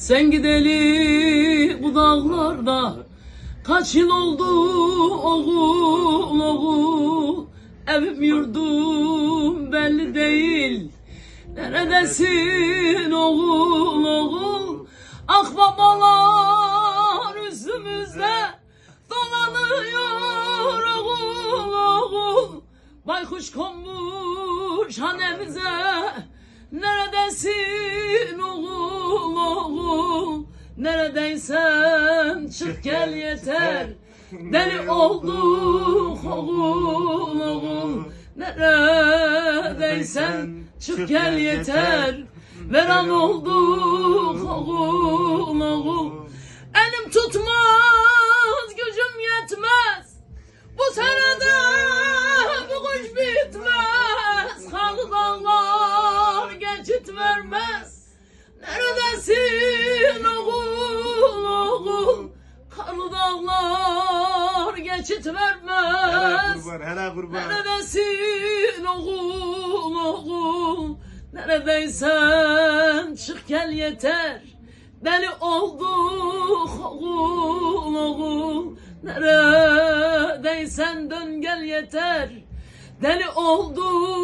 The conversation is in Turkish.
Sen gideli bu dağlarda Kaç yıl oldu oğul oğul? Evim yurdum belli değil. Neredesin oğul oğul? Ah babalar üstümüzde Dolanıyor oğul oğul. Baykuş konmuş hanemize. Neredesin oğul oğul Neredeysen çık gel yeter. Deli olduk oğul oğul Neredeysen çık gel yeter. Veran olduk oğul oğul Elim tutmaz gücüm yetmez. Bu senede bu kuş bitmez. Halı dağlar geçit vermez dağlar geçit Hele vermez kurban, hele kurban. Neredesin oğul oğul Neredeysen çık gel yeter. Deli olduk oğul oğul Neredeysen dön gel yeter. Deli olduk